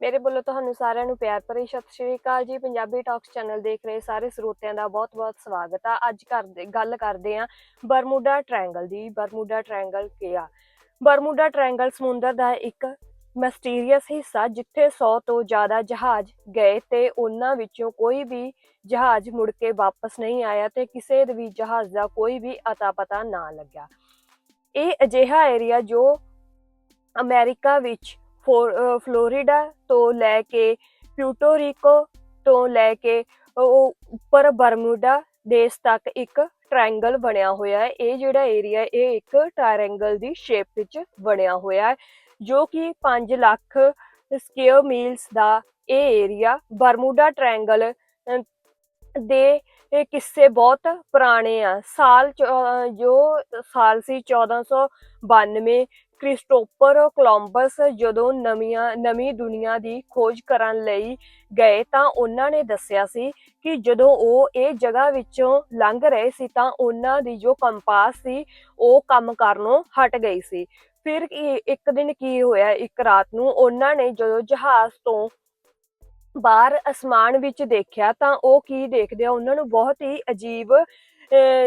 ਮੇਰੇ ਵੱਲੋਂ ਤੁਹਾਨੂੰ ਸਾਰਿਆਂ ਨੂੰ ਪਿਆਰ ਭਰੀ ਸਤਿ ਸ਼੍ਰੀ ਅਕਾਲ ਜੀ। ਪੰਜਾਬੀ ਟਾਕਸ ਚੈਨਲ ਦੇਖ ਰਹੇ ਸਾਰੇ ਸਰੋਤਿਆਂ ਦਾ ਬਹੁਤ-ਬਹੁਤ ਸਵਾਗਤ ਆ। ਅੱਜ ਕਰਦੇ, ਗੱਲ ਕਰਦੇ ਆ ਬਰਮੂਡਾ ਟ੍ਰਾਇੰਗਲ ਦੀ। ਬਰਮੂਡਾ ਟ੍ਰਾਇੰਗਲ ਕੀ ਆ ਬਰਮੂਡਾ ਟ੍ਰਾਇੰਗਲ ਸਮੁੰਦਰ ਦਾ ਇੱਕ ਮਿਸਟੀਰੀਅਸ ਹਿੱਸਾ ਜਿੱਥੇ 100 ਤੋਂ ਜ਼ਿਆਦਾ ਜਹਾਜ਼ ਗਏ ਤੇ ਉਹਨਾਂ ਵਿੱਚੋਂ ਕੋਈ ਵੀ ਜਹਾਜ਼ ਮੁੜ ਕੇ ਵਾਪਸ ਨਹੀਂ ਆਇਆ ਤੇ ਕਿਸੇ ਵੀ ਜਹਾਜ਼ ਦਾ ਕੋਈ ਵੀ ਅਤਾ ਪਤਾ ਨਾ ਲੱਗਿਆ। ਇਹ ਅਜਿਹਾ ਏਰੀਆ ਜੋ ਅਮਰੀਕਾ ਵਿੱਚ ਫਲੋਰੀਡਾ ਤੋਂ ਲੈ ਕੇ ਪਿਊਟੋ ਰੀਕੋ ਤੋਂ ਲੈ ਕੇ ਉਹ ਉੱਪਰ ਬਰਮੂਡਾ ਦੇਸ਼ ਤੱਕ ਇੱਕ ਟ੍ਰਾਇੰਗਲ ਬਣਿਆ ਹੋਇਆ ਹੈ। ਇਹ ਜਿਹੜਾ ਏਰੀਆ ਇਹ ਇੱਕ ਟ੍ਰਾਇੰਗਲ ਦੀ ਸ਼ੇਪ ਵਿੱਚ ਬਣਿਆ ਹੋਇਆ ਹੈ ਜੋ ਕਿ 5 ਲੱਖ ਸਕੁਅਰ ਮੀਲਸ ਦਾ ਇਹ ਏਰੀਆ ਬਰਮੂਡਾ ਟ੍ਰਾਇੰਗਲ ਅਹ, ਦੇ ਇਹ ਕਿੱਸੇ ਬਹੁਤ ਪੁਰਾਣੇ ਆ। ਸਾਲ ਚ- ਜੋ ਸਾਲ ਸੀ 1492 ਕ੍ਰਿਸਟੋਪਰ ਕੋਲੰਬਸ ਜਦੋਂ ਨਵੀਆਂ, ਨਵੀਂ ਦੁਨੀਆ ਦੀ ਖੋਜ ਕਰਨ ਲਈ ਗਏ ਤਾਂ ਉਹਨਾਂ ਨੇ ਦੱਸਿਆ ਸੀ ਕਿ ਜਦੋਂ ਉਹ ਇਹ ਜਗ੍ਹਾ ਵਿੱਚੋਂ ਲੰਘ ਰਹੇ ਸੀ ਤਾਂ ਉਹਨਾਂ ਦੀ ਜੋ ਕੰਪਾਸ ਸੀ, ਉਹ ਕੰਮ ਕਰਨੋਂ ਹਟ ਗਈ ਸੀ। ਫਿਰ ਇੱਕ ਦਿਨ ਕੀ ਹੋਇਆ, ਇੱਕ ਰਾਤ ਨੂੰ ਉਹਨਾਂ ਨੇ ਜਦੋਂ ਜਹਾਜ਼ ਤੋਂ ਬਾਹਰ ਅਸਮਾਨ ਵਿੱਚ ਦੇਖਿਆ ਤਾਂ ਉਹ ਕੀ ਦੇਖਦੇ ਆ? ਉਹਨਾਂ ਨੂੰ ਬਹੁਤ ਹੀ ਅਜੀਬ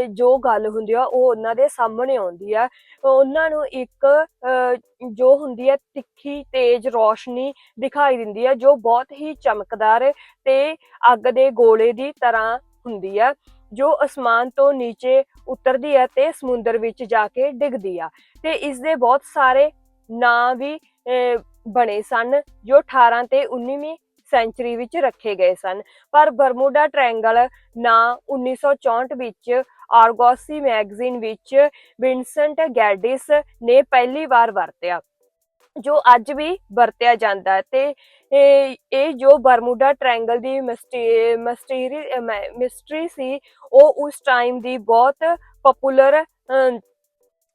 ਜੋ ਗੱਲ ਹੁੰਦੀ ਆ ਉਹ ਉਹਨਾਂ ਦੇ ਸਾਹਮਣੇ ਆਉਂਦੀ ਆ। ਉਹਨਾਂ ਨੂੰ ਇੱਕ ਜੋ ਹੁੰਦੀ ਹੈ ਤਿੱਖੀ ਤੇਜ਼ ਰੋਸ਼ਨੀ ਦਿਖਾਈ ਦਿੰਦੀ ਹੈ ਜੋ ਬਹੁਤ ਹੀ ਚਮਕਦਾਰ ਤੇ ਅੱਗ ਦੇ ਗੋਲੇ ਦੀ ਤਰ੍ਹਾਂ ਹੁੰਦੀ ਹੈ ਜੋ ਅਸਮਾਨ ਤੋਂ ਨੀਚੇ ਉਤਰਦੀ ਹੈ ਤੇ ਸਮੁੰਦਰ ਵਿੱਚ ਜਾ ਕੇ ਡਿੱਗਦੀ ਆ। ਤੇ ਇਸ ਦੇ ਬਹੁਤ ਸਾਰੇ ਨਾਂ ਵੀ ਅਹ, ਬਣੇ ਸਨ ਜੋ 18 ਤੇ 19ਵੀਂ ਸੈਂਚਰੀ ਵਿੱਚ ਰੱਖੇ ਗਏ ਸਨ। ਪਰ ਬਰਮੂਡਾ ਟ੍ਰਾਇੰਗਲ ਨਾਂ 1964 ਵਿੱਚ ਆਰਗੋਸੀ ਮੈਗਜ਼ੀਨ ਵਿੱਚ ਵਿਨਸੈਂਟ ਗੈਡਿਸ ਨੇ ਪਹਿਲੀ ਵਾਰ ਵਰਤਿਆ, ਜੋ ਅੱਜ ਵੀ ਵਰਤਿਆ ਜਾਂਦਾ ਹੈ ਤੇ ਇਹ ਇਹ ਜੋ ਬਰਮੂਡਾ ਟ੍ਰਾਇੰਗਲ ਦੀ ਮਿਸਟਰੀ ਮਿਸਟਰੀ ਸੀ, ਉਹ ਉਸ ਟਾਈਮ ਦੀ ਬਹੁਤ ਪਪੂਲਰ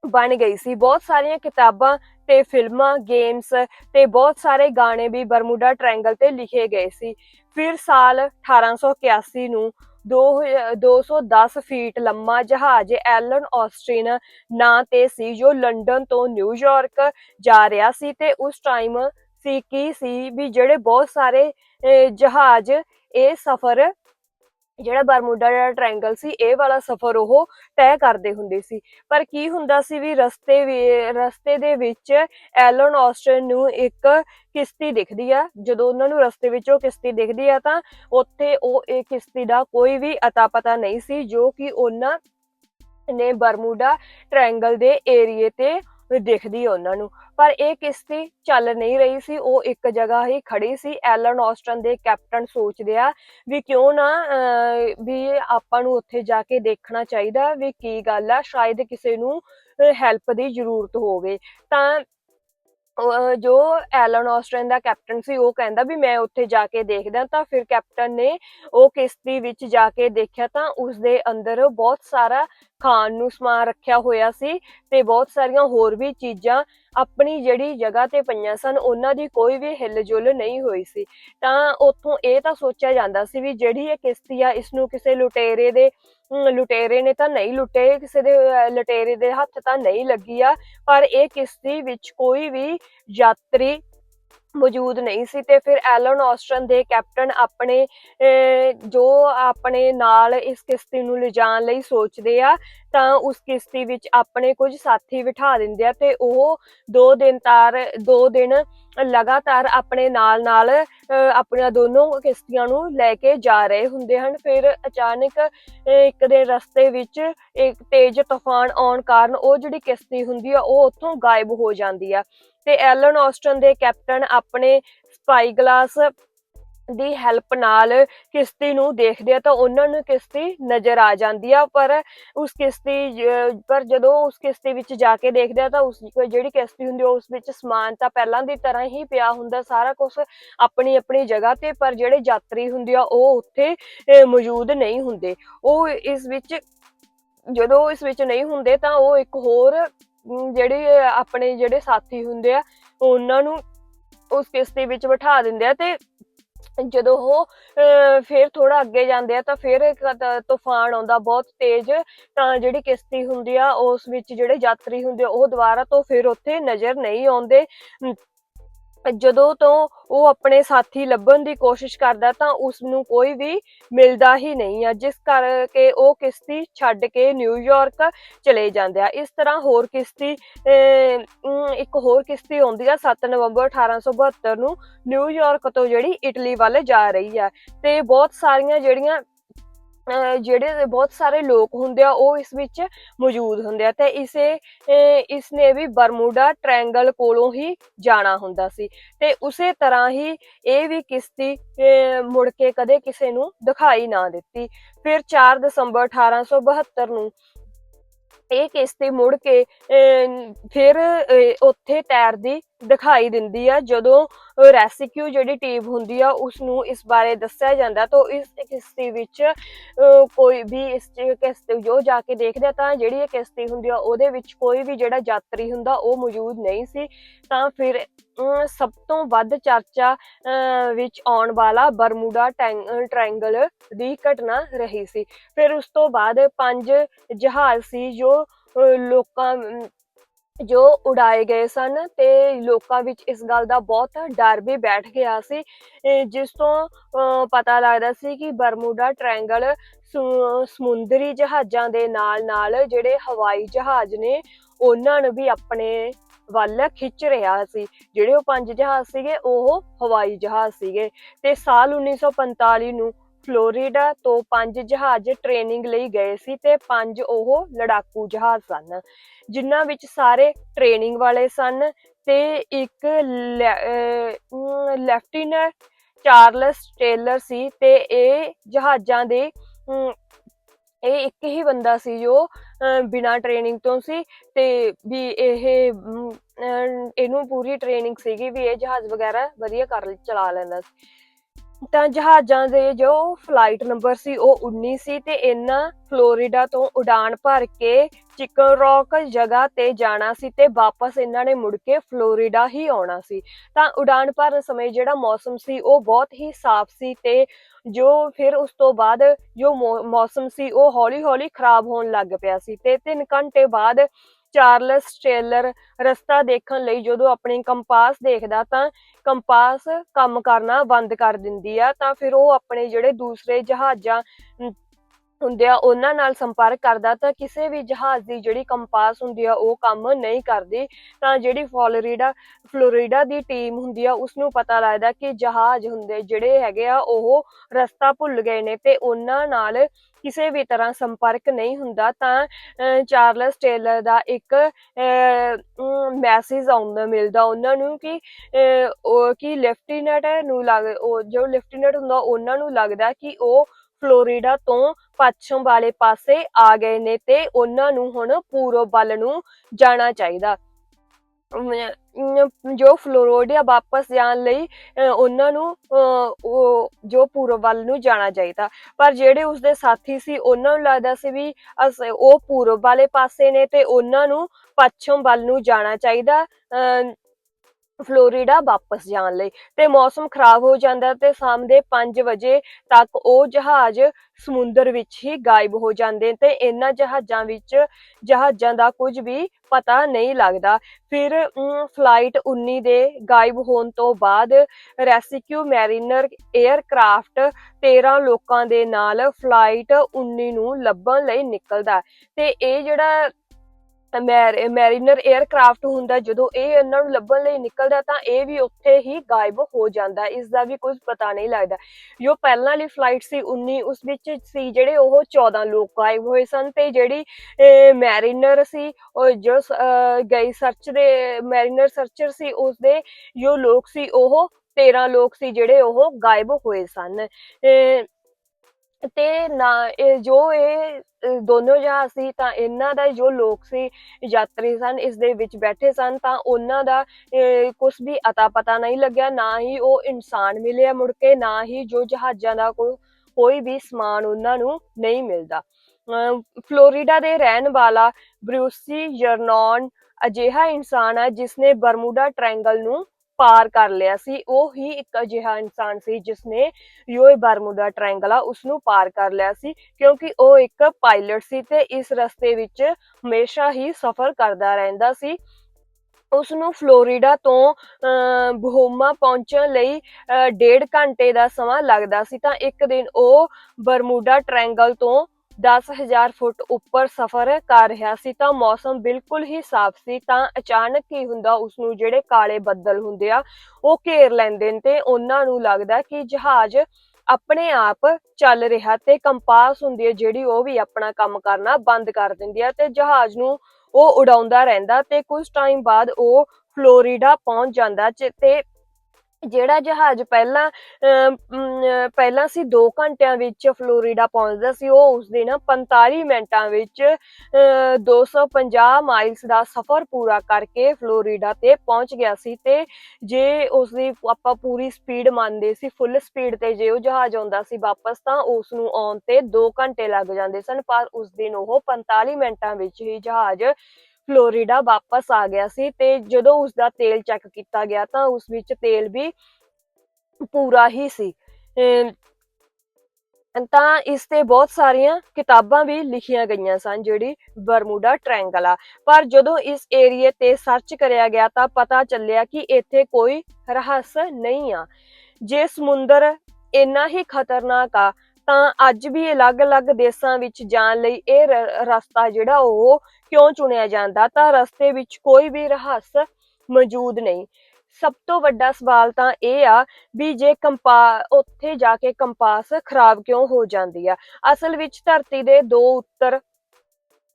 ਬਣ ਗਈ ਸੀ। ਬਹੁਤ ਸਾਰੀਆਂ ਕਿਤਾਬਾਂ ਤੇ ਫਿਲਮਾਂ ਗੇਮਸ ਤੇ ਬਹੁਤ ਸਾਰੇ ਗਾਣੇ ਵੀ ਬਰਮੂਡਾ ਟ੍ਰਾਇੰਗਲ ਤੇ ਲਿਖੇ ਗਏ ਸੀ। ਫਿਰ ਸਾਲ 1881 ਨੂੰ ਦੋ- 210 ਫੀਟ ਲੰਮਾ ਜਹਾਜ਼ ਐਲਨ ਆਸਟ੍ਰਿਨ ਨਾਂ ਤੇ ਸੀ, ਜੋ ਲੰਡਨ ਤੋਂ ਨਿਊਯਾਰਕ ਜਾ ਰਿਹਾ ਸੀ ਤੇ ਉਸ ਟਾਈਮ ਸੀ ਕੀ ਸੀ ਵੀ ਜਿਹੜੇ ਬਹੁਤ ਸਾਰੇ ਜਹਾਜ਼ ਇਹ ਸਫ਼ਰ ਜਿਹੜਾ ਬਰਮੂਡਾ ਜਿਹੜਾ ਟ੍ਰਾਇੰਗਲ ਸੀ, ਇਹ ਵਾਲਾ ਸਫ਼ਰ ਉਹ ਤੈਅ ਕਰਦੇ ਹੁੰਦੇ ਸੀ। ਪਰ ਕੀ ਹੁੰਦਾ ਸੀ ਵੀ ਰਸਤੇ ਰਸਤੇ ਦੇ ਵਿੱਚ ਐਲਨ ਆਸਟਨ ਨੂੰ ਇੱਕ ਕਿਸ਼ਤੀ ਦਿਖਦੀ ਆ। ਜਦੋਂ ਉਹਨਾਂ ਨੂੰ ਰਸਤੇ ਵਿੱਚ ਉਹ ਕਿਸ਼ਤੀ ਦਿਖਦੀ ਆ ਤਾਂ ਉੱਥੇ ਉਹ ਇਹ ਕਿਸ਼ਤੀ ਦਾ ਕੋਈ ਵੀ ਅਤਾ ਪਤਾ ਨਹੀਂ ਸੀ, ਜੋ ਕਿ ਉਹਨਾਂ ਨੇ ਬਰਮੂਡਾ ਟ੍ਰਾਇੰਗਲ ਦੇ ਏਰੀਏ ਤੇ ਦਿਖਦੀ ਉਹਨਾਂ ਨੂੰ। ਪਰ ਇਹ ਕਿਸ਼ਤੀ ਚੱਲ ਨਹੀਂ ਰਹੀ ਸੀ ਉਹ ਇੱਕ ਜਗ੍ਹਾ ਹੀ ਖੜੀ ਸੀ। ਐਲਨ ਆਸਟਨ ਦੇ ਕੈਪਟਨ ਸੋਚਦੇ ਆ ਵੀ ਕਿਉਂ ਨਾ ਅਹ, ਵੀ ਆਪਾਂ ਨੂੰ ਉੱਥੇ ਜਾ ਕੇ ਦੇਖਣਾ ਚਾਹੀਦਾ ਵੀ ਕੀ ਗੱਲ ਆ ਸ਼ਾਇਦ ਕਿਸੇ ਨੂੰ ਹੈਲਪ ਦੀ ਜ਼ਰੂਰਤ ਹੋਵੇ। ਤਾਂ ਜੋ ਐਲਨ ਆਸਟਨ ਦਾ ਕੈਪਟਨ ਸੀ, ਉਹ ਕਹਿੰਦਾ ਵੀ ਮੈਂ ਉੱਥੇ ਜਾ ਕੇ ਦੇਖਦਾ ਤਾਂ ਫਿਰ ਕੈਪਟਨ ਨੇ ਉਹ ਕਿਸ਼ਤੀ ਵਿੱਚ ਜਾ ਕੇ ਦੇਖਿਆ ਤਾਂ ਉਸ ਦੇ ਅੰਦਰ ਬਹੁਤ ਸਾਰਾ ਖਾਣ ਨੂੰ ਸਮਾਨ ਰੱਖਿਆ ਹੋਇਆ ਸੀ ਤੇ ਬਹੁਤ ਸਾਰੀਆਂ ਹੋਰ ਵੀ ਚੀਜ਼ਾਂ ਆਪਣੀ ਜਿਹੜੀ ਜਗ੍ਹਾ ਤੇ ਪਈਆਂ ਸਨ ਉਹਨਾਂ ਦੀ ਕੋਈ ਵੀ ਹਿਲਜੁਲ ਨਹੀਂ ਹੋਈ ਸੀ। ਤਾਂ ਉੱਥੋਂ ਇਹ ਤਾਂ ਸੋਚਿਆ ਜਾਂਦਾ ਸੀ ਵੀ ਜਿਹੜੀ ਇਹ ਕਿਸ਼ਤੀ ਆ ਇਸ ਨੂੰ ਕਿਸੇ ਲੁਟੇਰੇ ਦੇ ਅਮ, ਲੁਟੇਰੇ ਨੇ ਤਾਂ ਨਹੀਂ ਲੁੱਟੇ ਕਿਸੇ ਦੇ ਲੁਟੇਰੇ ਦੇ ਹੱਥ ਤਾਂ ਨਹੀਂ ਲੱਗੀ ਆ ਪਰ ਇਹ ਕਿਸ਼ਤੀ ਵਿੱਚ ਕੋਈ ਵੀ ਯਾਤਰੀ ਮੌਜੂਦ ਨਹੀਂ ਸੀ ਤੇ ਫਿਰ ਐਲਨ ਆਸਟਨ ਦੇ ਕੈਪਟਨ ਆਪਣੇ ਜੋ ਆਪਣੇ ਨਾਲ ਇਸ ਕਿਸ਼ਤੀ ਨੂੰ ਲਿਜਾਣ ਲਈ ਸੋਚਦੇ ਆ ਤਾਂ ਉਸ ਕਿਸ਼ਤੀ ਵਿੱਚ ਆਪਣੇ ਕੁਝ ਸਾਥੀ ਬਿਠਾ ਦਿੰਦੇ ਆ ਤੇ ਉਹ ਦੋ ਦਿਨ ਤਾਰ ਦੋ ਦਿਨ ਲਗਾਤਾਰ ਆਪਣੇ ਨਾਲ ਨਾਲ ਅਹ, ਆਪਣੀਆਂ ਦੋਨੋਂ ਕਿਸ਼ਤੀਆਂ ਨੂੰ ਲੈ ਕੇ ਜਾ ਰਹੇ ਹੁੰਦੇ ਹਨ। ਫਿਰ ਅਚਾਨਕ ਇੱਕ ਦੇ ਰਸਤੇ ਵਿੱਚ ਇੱਕ ਤੇਜ਼ ਤੂਫਾਨ ਆਉਣ ਕਾਰਨ ਉਹ ਜਿਹੜੀ ਕਿਸ਼ਤੀ ਹੁੰਦੀ ਆ ਉਹ ਉੱਥੋਂ ਗਾਇਬ ਹੋ ਜਾਂਦੀ ਆ। ਤੇ ਐਲਨ ਆਸਟਨ ਦੇ ਕੈਪਟਨ ਆਪਣੇ ਸਪਾਈ ਗਲਾਸ ਦੀ ਹੈਲਪ ਨਾਲ ਕਿਸ਼ਤੀ ਨੂੰ ਦੇਖਦੇ ਆ ਤਾਂ ਉਹਨਾਂ ਨੂੰ ਕਿਸ਼ਤੀ ਨਜ਼ਰ ਆ ਜਾਂਦੀ ਆ, ਪਰ ਉਸ ਕਿਸ਼ਤੀ ਪਰ ਜਦੋਂ ਉਸ ਕਿਸ਼ਤੀ ਵਿੱਚ ਜਾ ਕੇ ਦੇਖਦੇ ਆ ਤਾਂ ਉਸ ਜਿਹੜੀ ਕਿਸ਼ਤੀ ਹੁੰਦੀ ਉਸ ਵਿੱਚ ਸਮਾਨ ਤਾਂ ਪਹਿਲਾਂ ਦੀ ਤਰ੍ਹਾਂ ਹੀ ਪਿਆ ਹੁੰਦਾ, ਸਾਰਾ ਕੁਝ ਆਪਣੀ ਆਪਣੀ ਜਗ੍ਹਾ ਤੇ, ਪਰ ਜਿਹੜੇ ਯਾਤਰੀ ਹੁੰਦੇ ਆ, ਉਹ ਉੱਥੇ ਮੌਜੂਦ ਨਹੀਂ ਹੁੰਦੇ। ਉਹ ਇਸ ਵਿੱਚ, ਜਦੋਂ ਇਸ ਵਿੱਚ ਨਹੀਂ ਹੁੰਦੇ ਤਾਂ ਉਹ ਇੱਕ ਹੋਰ ਜਿਹੜੇ ਆਪਣੇ ਜਿਹੜੇ ਸਾਥੀ ਹੁੰਦੇ ਆ ਉਹਨਾਂ ਨੂੰ ਉਸ ਕਿਸ਼ਤੀ ਵਿੱਚ ਬਿਠਾ ਦਿੰਦੇ ਆ ਤੇ ਜਦੋਂ ਉਹ ਅਹ, ਫਿਰ ਥੋੜਾ ਅੱਗੇ ਜਾਂਦੇ ਆ ਤਾਂ ਫੇਰ ਇੱਕ ਤੂਫਾਨ ਆਉਂਦਾ ਬਹੁਤ ਤੇਜ਼ ਤਾਂ ਜਿਹੜੀ ਕਿਸ਼ਤੀ ਹੁੰਦੀ ਆ ਉਸ ਵਿੱਚ ਜਿਹੜੇ ਯਾਤਰੀ ਹੁੰਦੇ ਆ ਉਹ ਦੁਬਾਰਾ ਤੋਂ ਫਿਰ ਉੱਥੇ ਨਜ਼ਰ ਨਹੀਂ ਆਉਂਦੇ। ਜਦੋਂ ਤੋਂ ਉਹ ਆਪਣੇ ਸਾਥੀ ਲੱਭਣ ਦੀ ਕੋਸ਼ਿਸ਼ ਕਰਦਾ ਤਾਂ ਉਸ ਨੂੰ ਕੋਈ ਵੀ ਮਿਲਦਾ ਹੀ ਨਹੀਂ ਆ ਜਿਸ ਕਰਕੇ ਉਹ ਕਿਸ਼ਤੀ ਛੱਡ ਕੇ ਨਿਊਯਾਰਕ ਚਲੇ ਜਾਂਦੇ ਆ। ਇਸ ਤਰ੍ਹਾਂ ਹੋਰ ਕਿਸ਼ਤੀ ਅਹ, ਇੱਕ ਹੋਰ ਕਿਸ਼ਤੀ ਆਉਂਦੀ ਆ 7 ਨਵੰਬਰ 1872 ਨੂੰ ਨਿਊਯਾਰਕ ਤੋਂ ਜਿਹੜੀ ਇਟਲੀ ਵੱਲ ਜਾ ਰਹੀ ਆ। ਤੇ ਬਹੁਤ ਸਾਰੀਆਂ ਜਿਹੜੀਆਂ ਜਿਹੜੇ ਬਹੁਤ ਸਾਰੇ ਲੋਕ ਹੁੰਦੇ ਆ ਉਹ ਇਸ ਵਿੱਚ ਮੌਜੂਦ ਹੁੰਦੇ ਆ ਤੇ ਇਸੇ ਇਸ ਨੇ ਵੀ ਬਰਮੂਡਾ ਟ੍ਰਾਇੰਗਲ ਕੋਲੋਂ ਹੀ ਜਾਣਾ ਹੁੰਦਾ ਸੀ ਤੇ ਉਸੇ ਤਰ੍ਹਾਂ ਹੀ ਇਹ ਵੀ ਕਿਸ਼ਤੀ ਅਹ, ਮੁੜ ਕੇ ਕਦੇ ਕਿਸੇ ਨੂੰ ਦਿਖਾਈ ਨਾ ਦਿੱਤੀ। ਫਿਰ 4 ਦਸੰਬਰ 1872 ਨੂੰ ਇਹ ਕਿਸ਼ਤੀ ਮੁੜ ਕੇ ਅਹ, ਫਿਰ ਉੱਥੇ ਤੈਰਦੀ ਦਿਖਾਈ ਦਿੰਦੀ ਆ ਜਦੋਂ ਰੈਸਕਿਊ ਜਿਹੜੀ ਟੀਮ ਹੁੰਦੀ ਆ ਉਸ ਨੂੰ ਇਸ ਬਾਰੇ ਦੱਸਿਆ ਜਾਂਦਾ ਤਾਂ ਇਸ ਕਿਸ਼ਤੀ ਵਿੱਚ ਕੋਈ ਵੀ ਇਸ ਕਿਸ਼ਤੀ ਜੋ ਜਾ ਕੇ ਦੇਖਦੇ ਤਾਂ ਜਿਹੜੀ ਇਹ ਕਿਸ਼ਤੀ ਹੁੰਦੀ ਆ ਉਹਦੇ ਵਿੱਚ ਕੋਈ ਵੀ ਜਿਹੜਾ ਯਾਤਰੀ ਹੁੰਦਾ ਉਹ ਮੌਜੂਦ ਨਹੀਂ ਸੀ। ਤਾਂ ਫਿਰ ਸਭ ਤੋਂ ਵੱਧ ਚਰਚਾ ਅਹ, ਵਿੱਚ ਆਉਣ ਵਾਲਾ ਬਰਮੂਡਾ ਟ੍ਰਾਇੰਗਲ ਦੀ ਘਟਨਾ ਰਹੀ ਸੀ। ਫਿਰ ਉਸ ਤੋਂ ਬਾਅਦ ਪੰਜ ਜਹਾਜ਼ ਸੀ ਜੋ ਲੋਕਾਂ ਜੋ ਉਡਾਏ ਗਏ ਸਨ ਤੇ ਲੋਕਾਂ ਵਿੱਚ ਇਸ ਗੱਲ ਦਾ ਬਹੁਤ ਡਰ ਵੀ ਬੈਠ ਗਿਆ ਸੀ। ਜਿਸ ਤੋਂ ਪਤਾ ਲੱਗਦਾ ਸੀ ਕਿ ਬਰਮੂਡਾ ਟ੍ਰਾਇੰਗਲ ਸਮੁੰਦਰੀ ਜਹਾਜ਼ਾਂ ਦੇ ਨਾਲ ਨਾਲ ਜਿਹੜੇ ਹਵਾਈ ਜਹਾਜ਼ ਨੇ, ਉਹਨਾਂ ਨੂੰ ਵੀ ਆਪਣੇ ਵੱਲ ਖਿੱਚ ਰਿਹਾ ਸੀ। ਜਿਹੜੇ ਉਹ ਪੰਜ ਜਹਾਜ਼ ਸੀਗੇ, ਉਹ ਹਵਾਈ ਜਹਾਜ਼ ਸੀਗੇ। ਤੇ ਸਾਲ 1945 ਨੂੰ ਫਲੋਰੀਡਾ ਤੋਂ ਪੰਜ ਜਹਾਜ਼ ਟ੍ਰੇਨਿੰਗ ਲਈ ਗਏ ਸੀ ਤੇ ਪੰਜ ਉਹ ਲੜਾਕੂ ਜਹਾਜ਼ ਸਨ, ਜਿਨ੍ਹਾਂ ਵਿੱਚ ਸਾਰੇ ਟ੍ਰੇਨਿੰਗ ਵਾਲੇ ਸਨ ਤੇ ਇੱਕ ਲੈਫਟੀਨੈਂਟ ਚਾਰਲਸ ਟੇਲਰ ਸੀ ਤੇ ਇਹ ਜਹਾਜ਼ਾਂ ਦੇ ਇਹ ਇੱਕ ਹੀ ਬੰਦਾ ਸੀ ਜੋ ਬਿਨਾ ਟ੍ਰੇਨਿੰਗ ਤੋਂ ਸੀ ਤੇ ਵੀ ਇਹ ਇਹਨੂੰ ਪੂਰੀ ਟ੍ਰੇਨਿੰਗ ਸੀਗੀ ਵੀ ਇਹ ਜਹਾਜ਼ ਵਗੈਰਾ ਵਧੀਆ ਕਰ, ਚਲਾ ਲੈਂਦਾ ਸੀ। ਤਾਂ ਜਹਾਜ਼ਾਂ ਦੇ ਜੋ ਫਲਾਈਟ ਨੰਬਰ ਸੀ, ਉਹ 19 ਸੀ ਤੇ ਇਹਨਾਂ ਫਲੋਰੀਡਾ ਤੋਂ ਉਡਾਨ ਭਰ ਕੇ ਚਿਕਨ ਰੌਕ ਜਗ੍ਹਾ ਤੇ ਜਾਣਾ ਸੀ ਤੇ ਵਾਪਸ ਇਹਨਾਂ ਨੇ ਮੁੜ ਕੇ ਫਲੋਰੀਡਾ ਹੀ ਆਉਣਾ ਸੀ। ਤਾਂ ਉਡਾਨ ਭਰਨ ਸਮੇਂ ਜਿਹੜਾ ਮੌਸਮ ਸੀ, ਉਹ ਬਹੁਤ ਹੀ ਸਾਫ਼ ਸੀ ਤੇ ਜੋ ਫਿਰ ਉਸ ਤੋਂ ਬਾਅਦ ਜੋ ਮੌਸਮ ਸੀ, ਉਹ ਹੌਲੀ-ਹੌਲੀ ਖਰਾਬ ਹੋਣ ਲੱਗ ਪਿਆ ਸੀ ਤੇ 3 ਘੰਟੇ ਬਾਅਦ ਚਾਰਲਸ ਟੇਲਰ ਰਸਤਾ ਦੇਖਣ ਲਈ ਜਦੋਂ ਆਪਣੀ ਕੰਪਾਸ ਦੇਖਦਾ ਤਾਂ ਕੰਪਾਸ ਕੰਮ ਕਰਨਾ ਬੰਦ ਕਰ ਦਿੰਦੀ ਆ, ਤਾਂ ਫਿਰ ਉਹ ਆਪਣੇ ਜਿਹੜੇ ਦੂਸਰੇ ਜਹਾਜ਼ਾਂ ਹੁੰਦੇ ਆ, ਉਹਨਾਂ ਨਾਲ ਸੰਪਰਕ ਕਰਦਾ ਤਾਂ ਕਿਸੇ ਵੀ ਜਹਾਜ਼ ਦੀ ਜਿਹੜੀ ਕੰਪਾਸ ਹੁੰਦੀ ਆ, ਉਹ ਕੰਮ ਨਹੀਂ ਕਰਦੀ। ਤਾਂ ਜਿਹੜੀ ਫਲੋਰੀਡਾ ਫਲੋਰੀਡਾ ਦੀ ਟੀਮ ਹੁੰਦੀ ਆ ਉਸ ਨੂੰ ਪਤਾ ਲੱਗਦਾ ਕਿ ਜਹਾਜ਼ ਹੁੰਦੇ ਜਿਹੜੇ ਹੈਗੇ ਆ, ਉਹ ਰਸਤਾ ਭੁੱਲ ਗਏ ਨੇ ਤੇ ਉਹਨਾਂ ਨਾਲ ਕਿਸੇ ਵੀ ਤਰ੍ਹਾਂ ਸੰਪਰਕ ਨਹੀਂ ਹੁੰਦਾ। ਤਾਂ ਚਾਰਲਸ ਟੇਲਰ ਦਾ ਇੱਕ ਮੈਸੇਜ ਆਉਂਦਾ ਮਿਲਦਾ ਉਹਨਾਂ ਨੂੰ ਕਿ ਉਹ ਕਿ ਲੈਫਟੀਨੈਂਟ ਨੂੰ ਲੱਗ, ਉਹ ਜੋ ਲੈਫਟੀਨੈਂਟ ਹੁੰਦਾ, ਉਹਨਾਂ ਨੂੰ ਲੱਗਦਾ ਕਿ ਉਹ ਫਲੋਰੀਡਾ ਤੋਂ ਪੱਛਮ ਵਾਲੇ ਪਾਸੇ ਆ ਗਏ ਨੇ ਤੇ ਉਹਨਾਂ ਨੂੰ ਹੁਣ ਪੂਰਬ ਵੱਲ ਨੂੰ ਜਾਣਾ ਚਾਹੀਦਾ। ਜੋ ਫਲੋਰੀਡਾ ਵਾਪਸ ਜਾਣ ਲਈ ਅਹ, ਉਹਨਾਂ ਨੂੰ ਅਹ, ਉਹ ਜੋ ਪੂਰਬ ਵੱਲ ਨੂੰ ਜਾਣਾ ਚਾਹੀਦਾ। ਪਰ ਜਿਹੜੇ ਉਸਦੇ ਸਾਥੀ ਸੀ ਉਹਨਾਂ ਨੂੰ ਲੱਗਦਾ ਸੀ ਵੀ ਅਸ- ਉਹ ਪੂਰਬ ਵਾਲੇ ਪਾਸੇ ਨੇ ਤੇ ਉਹਨਾਂ ਨੂੰ ਪੱਛਮ ਵੱਲ ਨੂੰ ਜਾਣਾ ਚਾਹੀਦਾ। ਅਹ, ਫਲੋਰੀਡਾ ਵਾਪਸ ਜਾਣ ਲਈ ਤੇ ਮੌਸਮ ਖਰਾਬ ਹੋ ਜਾਂਦਾ ਤੇ ਸ਼ਾਮ ਦੇ 5 ਵਜੇ ਤੱਕ ਉਹ ਜਹਾਜ਼ ਸਮੁੰਦਰ ਵਿੱਚ ਹੀ ਗਾਇਬ ਹੋ ਜਾਂਦੇ ਤੇ ਇਹਨਾਂ ਜਹਾਜ਼ਾਂ ਵਿੱਚ ਜਹਾਜ਼ਾਂ ਦਾ ਕੁਝ ਵੀ ਪਤਾ ਨਹੀਂ ਲੱਗਦਾ। ਫਿਰ ਫਲਾਈਟ 19 ਦੇ ਗਾਇਬ ਹੋਣ ਤੋਂ ਬਾਅਦ ਰੈਸਕਿਊ ਮੈਰੀਨਰ 에ਅਰਕ੍ਰਾਫਟ 13 ਲੋਕਾਂ ਦੇ ਨਾਲ ਫਲਾਈਟ 19 ਨੂੰ ਲੱਭਣ ਲਈ ਨਿਕਲਦਾ। ਤੇ ਇਹ ਜਿਹੜਾ ਮੈਰੀਨਰ 에ਅਰਕ੍ਰਾਫਟ ਹੁੰਦਾ ਜਦੋਂ ਇਹ ਇਹਨਾਂ ਨੂੰ ਲੱਭਣ ਲਈ ਨਿਕਲਦਾ ਤਾਂ ਇਹ ਵੀ ਉੱਥੇ ਹੀ ਗਾਇਬ ਹੋ ਜਾਂਦਾ ਇਸ ਦਾ ਵੀ ਕੁਝ ਪਤਾ ਨਹੀਂ ਲੱਗਦਾ। ਜੋ ਪਹਿਲਾਂ ਵਾਲੀ ਫਲਾਈਟ ਸੀ 19 ਉਸ ਵਿੱਚ ਸੀ ਜਿਹੜੇ ਉਹ 14 ਲੋਕ ਗਾਇਬ ਹੋਏ ਸਨ ਤੇ ਜਿਹੜੀ ਮੈਰੀਨਰ ਸੀ ਉਹ ਜੋ ਗਈ ਸਰਚ ਦੇ ਮੈਰੀਨਰ ਸਰਚਰ ਸੀ ਉਸ ਦੇ ਜੋ ਲੋਕ ਸੀ ਉਹ 13 ਲੋਕ ਸੀ ਜਿਹੜੇ ਉਹ ਗਾਇਬ ਹੋਏ ਸਨ। ਅਹ, ਤੇ ਨਾ ਇਹ ਜੋ ਇਹ ਦੋਨੋਂ ਜਹਾਜ਼ ਸੀ, ਤਾਂ ਇਹਨਾਂ ਦਾ ਜੋ ਲੋਕ ਸੀ, ਯਾਤਰੀ ਸਨ, ਇਸ ਦੇ ਵਿੱਚ ਬੈਠੇ ਸਨ, ਤਾਂ ਉਹਨਾਂ ਦਾ ਕੁਝ ਵੀ ਅਤਾ ਪਤਾ ਨਹੀਂ ਲੱਗਿਆ, ਨਾ ਹੀ ਉਹ ਇਨਸਾਨ ਮਿਲਿਆ ਮੁੜ ਕੇ, ਨਾ ਹੀ ਜੋ ਜਹਾਜ਼ਾਂ ਦਾ ਕੋਈ ਕੋਈ ਵੀ ਸਮਾਨ ਉਹਨਾਂ ਨੂੰ ਨਹੀਂ ਮਿਲਦਾ। ਅਮ ਫਲੋਰੀਡਾ ਦੇ ਰਹਿਣ ਵਾਲਾ ਬਰੂਸੀ ਜਰਨੌਨ ਅਜਿਹਾ ਇਨਸਾਨ ਹੈ, ਜਿਸਨੇ ਬਰਮੂਡਾ ਟ੍ਰਾਇੰਗਲ ਨੂੰ ਪਾਰ ਕਰ ਲਿਆ ਸੀ ਉਹ ਹੀ ਇੱਕ ਅਜਿਹਾ ਇਨਸਾਨ ਸੀ ਜਿਸਨੇ ਜੋ ਇਹ ਬਰਮੂਡਾ ਟ੍ਰਾਇੰਗਲ ਆ ਉਸ ਨੂੰ ਪਾਰ ਕਰ ਲਿਆ ਸੀ ਕਿਉਂਕਿ ਉਹ ਇੱਕ ਪਾਇਲਟ ਸੀ ਤੇ ਇਸ ਰਸਤੇ ਵਿੱਚ ਹਮੇਸ਼ਾ ਹੀ ਸਫ਼ਰ ਕਰਦਾ ਰਹਿੰਦਾ ਸੀ। ਉਸ ਨੂੰ ਫਲੋਰੀਡਾ ਤੋਂ ਅਹ, ਬਹੋਮਾ ਪਹੁੰਚਣ ਲਈ ਅਹ, ਡੇਢ ਘੰਟੇ ਦਾ ਸਮਾਂ ਲੱਗਦਾ ਸੀ ਤਾਂ ਇੱਕ ਦਿਨ ਉਹ ਬਰਮੂਡਾ ਟ੍ਰਾਇੰਗਲ ਤੋਂ 10000 ਫੁੱਟ ਉੱਪਰ ਸਫ਼ਰ ਕਰ ਰਿਹਾ ਸੀ ਤਾਂ ਮੌਸਮ ਬਿਲਕੁਲ ਹੀ ਸਾਫ਼ ਸੀ ਤਾਂ ਅਚਾਨਕ ਹੀ ਹੁੰਦਾ ਉਸ ਨੂੰ ਜਿਹੜੇ ਕਾਲੇ ਬੱਦਲ ਹੁੰਦੇ ਆ, ਉਹ ਘੇਰ ਲੈਂਦੇ ਨੇ ਤੇ ਉਹਨਾਂ ਨੂੰ ਲੱਗਦਾ ਕਿ ਜਹਾਜ਼ ਆਪਣੇ ਆਪ ਚੱਲ ਰਿਹਾ ਤੇ ਕੰਪਾਸ ਹੁੰਦੀ ਹੈ ਜਿਹੜੀ ਉਹ ਵੀ ਆਪਣਾ ਕੰਮ ਕਰਨਾ ਬੰਦ ਕਰ ਦਿੰਦੀ ਹੈ ਤੇ ਜਹਾਜ਼ ਨੂੰ ਉਹ ਉਡਾਉਂਦਾ ਰਹਿੰਦਾ ਤੇ ਕੁਝ ਟਾਈਮ ਬਾਅਦ ਉਹ ਫਲੋਰੀਡਾ ਪਹੁੰਚ ਜਾਂਦਾ ਚ- ਤੇ ਜਿਹੜਾ ਜਹਾਜ਼ ਪਹਿਲਾਂ ਪਹਿਲਾਂ ਸੀ 2 ਘੰਟਿਆਂ ਵਿੱਚ ਫਲੋਰੀਡਾ ਪਹੁੰਚਦਾ ਸੀ ਉਹ ਉਸ ਦਿਨ 45 ਮਿੰਟਾਂ ਵਿੱਚ ਅ, 250 ਮਾਈਲਸ ਦਾ ਸਫ਼ਰ ਪੂਰਾ ਕਰਕੇ ਫਲੋਰੀਡਾ ਤੇ ਪਹੁੰਚ ਗਿਆ ਸੀ ਤੇ ਜੇ ਉਸ ਦੀ ਆਪਾਂ ਪੂਰੀ ਸਪੀਡ ਮੰਨਦੇ ਸੀ ਫੁੱਲ ਸਪੀਡ ਤੇ ਜੇ ਉਹ ਜਹਾਜ਼ ਆਉਂਦਾ ਸੀ ਵਾਪਸ ਤਾਂ ਉਸ ਨੂੰ ਆਉਣ ਤੇ 2 ਘੰਟੇ ਲੱਗ ਜਾਂਦੇ ਸਨ ਪਰ ਉਸ ਦਿਨ ਉਹ 45 ਮਿੰਟਾਂ ਵਿੱਚ ਹੀ ਜਹਾਜ਼ ਫਲੋਰੀਡਾ ਵਾਪਸ ਆ ਗਿਆ ਸੀ ਤੇ ਜਦੋਂ ਉਸ ਦਾ ਤੇਲ ਚੈੱਕ ਕੀਤਾ ਗਿਆ ਤਾਂ ਉਸ ਵਿੱਚ ਤੇਲ ਵੀ ਪੂਰਾ ਹੀ ਸੀ। ਤਾਂ ਇਸ ਤੇ ਬਹੁਤ ਸਾਰੀਆਂ ਕਿਤਾਬਾਂ ਵੀ ਲਿਖੀਆਂ ਗਈਆਂ ਸਨ ਜਿਹੜੀ ਬਰਮੂਡਾ ਟ੍ਰਾਇੰਗਲ ਆ ਪਰ ਜਦੋਂ ਇਸ ਏਰੀਏ ਤੇ ਸਰਚ ਕਰਿਆ ਗਿਆ ਤਾਂ ਪਤਾ ਚੱਲਿਆ ਕਿ ਇੱਥੇ ਕੋਈ ਰਹੱਸ ਨਹੀਂ ਆ। ਜੇ ਸਮੁੰਦਰ ਇੰਨਾ ਹੀ ਖਤਰਨਾਕ ਆ ਤਾਂ ਅੱਜ ਵੀ ਅਲੱਗ-ਅਲੱਗ ਦੇਸ਼ਾਂ ਵਿੱਚ ਜਾਣ ਲਈ ਇਹ ਰਸਤਾ ਜਿਹੜਾ ਉਹ ਕਿਉਂ ਚੁਣਿਆ ਜਾਂਦਾ, ਤਾਂ ਰਸਤੇ ਵਿੱਚ ਕੋਈ ਵੀ ਰਹੱਸ ਮੌਜੂਦ ਨਹੀਂ। ਸਭ ਤੋਂ ਵੱਡਾ ਸਵਾਲ ਤਾਂ ਇਹ ਆ ਵੀ ਜੇ ਕੰਪਾ, ਉੱਥੇ ਜਾ ਕੇ ਕੰਪਾਸ ਖਰਾਬ ਕਿਉਂ ਹੋ ਜਾਂਦੀ ਆ? ਅਸਲ ਵਿੱਚ ਧਰਤੀ ਦੇ ਦੋ ਉੱਤਰ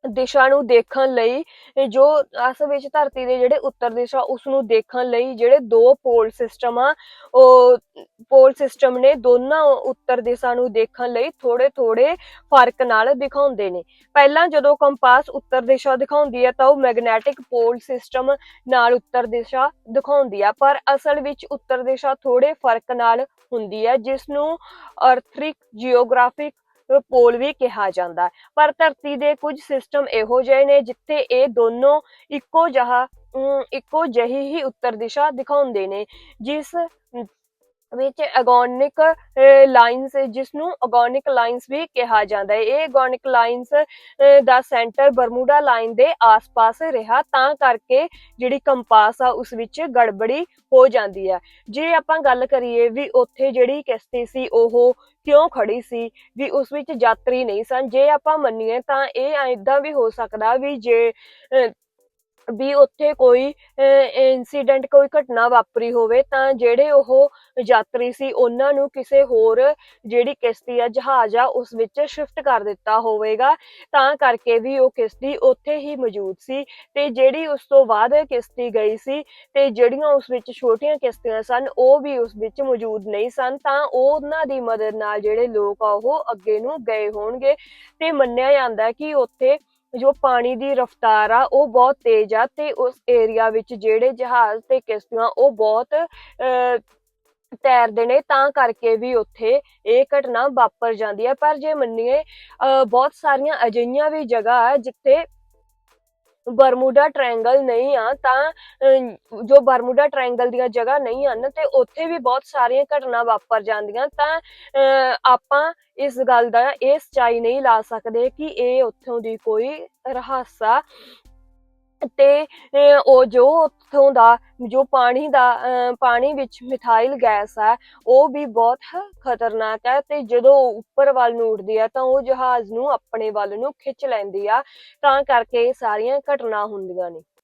ਦਿਸ਼ਾ ਨੂੰ ਦੇਖਣ ਲਈ ਜੋ ਅਸਲ ਵਿੱਚ ਧਰਤੀ ਦੇ ਜਿਹੜੇ ਉੱਤਰ ਦਿਸ਼ਾ ਉਸ ਨੂੰ ਦੇਖਣ ਲਈ ਜਿਹੜੇ ਦੋ ਪੋਲ ਸਿਸਟਮ ਆ, ਉਹ ਪੋਲ ਸਿਸਟਮ ਨੇ ਦੋਨਾਂ ਉੱਤਰ ਦਿਸ਼ਾ ਨੂੰ ਦੇਖਣ ਲਈ ਥੋੜੇ ਥੋੜੇ ਫ਼ਰਕ ਨਾਲ ਦਿਖਾਉਂਦੇ ਨੇ। ਪਹਿਲਾਂ ਜਦੋਂ ਕੰਪਾਸ ਉੱਤਰ ਦਿਸ਼ਾ ਦਿਖਾਉਂਦੀ ਹੈ, ਤਾਂ ਉਹ ਮੈਗਨੈਟਿਕ ਪੋਲ ਸਿਸਟਮ ਨਾਲ ਉੱਤਰ ਦਿਸ਼ਾ ਦਿਖਾਉਂਦੀ ਆ ਪਰ ਅਸਲ ਵਿੱਚ ਉੱਤਰ ਦਿਸ਼ਾ ਥੋੜੇ ਫ਼ਰਕ ਨਾਲ ਹੁੰਦੀ ਹੈ ਜਿਸ ਨੂੰ ਅਰਥਰਿਕ ਜੀਓਗ੍ਰਾਫਿਕ ਪੋਲ ਵੀ ਕਿਹਾ ਜਾਂਦਾ ਹੈ। ਪਰ ਧਰਤੀ ਦੇ ਕੁਝ ਸਿਸਟਮ ਇਹੋ ਜਿਹੇ ਨੇ ਜਿੱਥੇ ਇਹ ਦੋਨੋਂ ਇੱਕੋ ਜਿਹਾ ਅਮ, ਇੱਕੋ ਜਿਹੀ ਹੀ ਉੱਤਰ ਦਿਸ਼ਾ ਦਿਖਾਉਂਦੇ ਨੇ ਜਿਸ ਵਿੱਚ ਅਗੋਨਿਕ ਲਾਈਨਸ ਜਿਸ ਨੂੰ ਅਗੋਨਿਕ ਲਾਈਨਸ ਵੀ ਕਿਹਾ ਜਾਂਦਾ ਹੈ। ਇਹ ਅਗੋਨਿਕ ਲਾਈਨਸ ਦਾ ਸੈਂਟਰ ਬਰਮੂਡਾ ਲਾਈਨ ਦੇ ਆਸ-ਪਾਸ ਰਿਹਾ, ਤਾਂ ਕਰਕੇ ਜਿਹੜੀ ਕੰਪਾਸ ਆ, ਉਸ ਵਿੱਚ ਗੜਬੜੀ ਹੋ ਜਾਂਦੀ ਹੈ। ਜੇ ਆਪਾਂ ਗੱਲ ਕਰੀਏ ਵੀ ਉੱਥੇ ਜਿਹੜੀ ਕਿਸ਼ਤੀ ਸੀ, ਉਹ ਕਿਉਂ ਖੜੀ ਸੀ, ਵੀ ਉਸ ਵਿੱਚ ਯਾਤਰੀ ਨਹੀਂ ਸਨ, ਜੇ ਆਪਾਂ ਮੰਨੀਏ ਤਾਂ ਇਹ ਐਦਾਂ ਵੀ ਹੋ ਸਕਦਾ ਵੀ ਜੇ ਵੀ ਉੱਥੇ ਕੋਈ ਇਨਸੀਡੈਂਟ ਕੋਈ ਘਟਨਾ ਵਾਪਰੀ ਹੋਵੇ, ਤਾਂ ਜਿਹੜੇ ਉਹ ਯਾਤਰੀ ਸੀ, ਉਹਨਾਂ ਨੂੰ ਕਿਸੇ ਹੋਰ ਜਿਹੜੀ ਕਿਸ਼ਤੀ ਆ, ਜਹਾਜ਼ ਆ, ਉਸ ਵਿੱਚ ਸ਼ਿਫਟ ਕਰ ਦਿੱਤਾ ਹੋਵੇਗਾ। ਤਾਂ ਕਰਕੇ ਵੀ ਉਹ ਕਿਸ਼ਤੀ ਉੱਥੇ ਹੀ ਮੌਜੂਦ ਸੀ ਤੇ ਜਿਹੜੀ ਉਸ ਤੋਂ ਬਾਅਦ ਕਿਸ਼ਤੀ ਗਈ ਸੀ ਤੇ ਜਿਹੜੀਆਂ ਉਸ ਵਿੱਚ ਛੋਟੀਆਂ ਕਿਸ਼ਤੀਆਂ ਸਨ, ਉਹ ਵੀ ਉਸ ਵਿੱਚ ਮੌਜੂਦ ਨਹੀਂ ਸਨ। ਤਾਂ ਉਹ ਉਹਨਾਂ ਦੀ ਮਦਦ ਨਾਲ ਜਿਹੜੇ ਲੋਕ ਆ, ਉਹ ਅੱਗੇ ਨੂੰ ਗਏ ਹੋਣਗੇ ਤੇ ਮੰਨਿਆ ਜਾਂਦਾ ਕਿ ਉੱਥੇ ਜੋ ਪਾਣੀ ਦੀ ਰਫ਼ਤਾਰ ਆ ਉਹ ਬਹੁਤ ਤੇਜ਼ ਆ ਤੇ ਉਸ ਏਰੀਆ ਵਿੱਚ ਜਿਹੜੇ ਜਹਾਜ਼ ਤੇ ਕਿਸ਼ਤੀਆਂ ਉਹ ਬਹੁਤ ਅਹ, ਤੈਰਦੇ ਨੇ ਤਾਂ ਕਰਕੇ ਵੀ ਉੱਥੇ ਇਹ ਘਟਨਾ ਵਾਪਰ ਜਾਂਦੀ ਹੈ ਪਰ ਜੇ ਮੰਨੀਏ ਅਹ, ਬਹੁਤ ਸਾਰੀਆਂ ਅਜਿਹੀਆਂ ਵੀ ਜਗ੍ਹਾ ਹੈ ਜਿੱਥੇ ਬਰਮੂਡਾ ਟ੍ਰਾਇੰਗਲ ਨਹੀਂ ਆ ਤਾਂ ਅਹ, ਜੋ ਬਰਮੂਡਾ ਟ੍ਰਾਇੰਗਲ ਦੀਆਂ ਜਗ੍ਹਾ ਨਹੀਂ ਹਨ ਤੇ ਉੱਥੇ ਵੀ ਬਹੁਤ ਸਾਰੀਆਂ ਘਟਨਾ ਵਾਪਰ ਜਾਂਦੀਆਂ ਤਾਂ ਅਹ, ਆਪਾਂ ਇਸ ਗੱਲ ਦਾ ਇਹ ਸਚਾਈ ਨਹੀਂ ਲਾ ਸਕਦੇ ਕਿ ਇਹ ਉੱਥੋਂ ਦੀ ਕੋਈ ਰਹੱਸ ਤੇ ਉਹ ਜੋ ਉੱਥੋਂ ਦਾ ਜੋ ਪਾਣੀ ਦਾ ਅਹ, ਪਾਣੀ ਵਿੱਚ ਮਿਥਾਈਲ ਗੈਸ ਹੈ ਉਹ ਵੀ ਬਹੁਤ ਖਤਰਨਾਕ ਹੈ ਤੇ ਜਦੋਂ ਉਹ ਉੱਪਰ ਵੱਲ ਨੂੰ ਉੱਡਦੀ ਹੈ ਤਾਂ ਉਹ ਜਹਾਜ਼ ਨੂੰ ਆਪਣੇ ਵੱਲ ਨੂੰ ਖਿੱਚ ਲੈਂਦੀ ਆ ਤਾਂ ਕਰਕੇ ਇਹ ਸਾਰੀਆਂ ਘਟਨਾ ਹੁੰਦੀਆਂ ਨੇ।